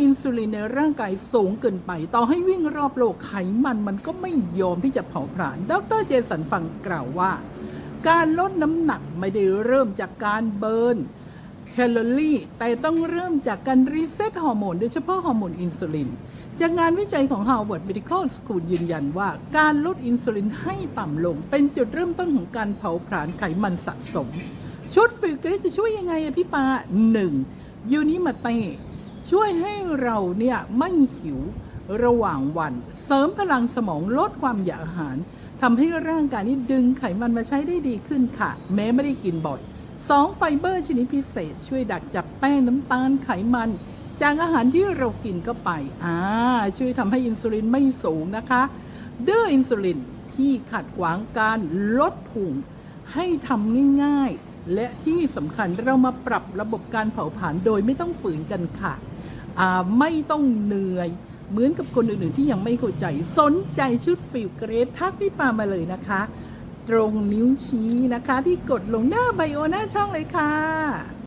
อินซูลินในร่างกายสูงเกินไป ต่อให้วิ่งรอบโลกไขมันมันก็ไม่ยอมที่จะเผาผลาญดรเจสันฟังกล่าวว่า การลดน้ำหนักไม่ได้เริ่มจากการเบิร์นแคลอรี่แต่ต้องเริ่มจากการรีเซ็ตฮอร์โมนโดยเฉพาะฮอร์โมนอินซูลิน จากงานวิจัยของ Harvard Medical School ยืนยันว่า การลดอินซูลินให้ต่ำลง เป็นจุดเริ่มต้นของการเผาผลาญไขมันสะสม ชุดฟิลเกรสจะช่วยยังไงอะพี่ปาหนึ่งยูนิมาเต้ ช่วยให้เราเนี่ยไม่หิวระหว่างวัน เสริมพลังสมองลดความอยากอาหารทำให้ร่างกายนี้ดึงไขมันมาใช้ได้ดีขึ้นค่ะ แม้ไม่ได้กินบ่อย 2. ไฟเบอร์ชนิดพิเศษ ช่วยดักจับแป้งน้ำตาลไขมัน จากอาหารที่เรากินเข้าไปอ่าช่วยทำให้อินซูลินไม่สูงนะคะดื้ออินซูลินที่ขัดขวางการลดพุงให้ทำง่ายๆ และที่สำคัญเรามาปรับระบบการเผาผลาญโดยไม่ต้องฝืนกันค่ะ ไม่ต้องเหนื่อย เหมือนกับคนอื่นๆที่ยังไม่เข้าใจ สนใจชุดฟิลเกรดทักพี่ปามาเลยนะคะ ตรงนิ้วชี้นะคะที่กดลงหน้าไบโอหน้าช่องเลยค่ะ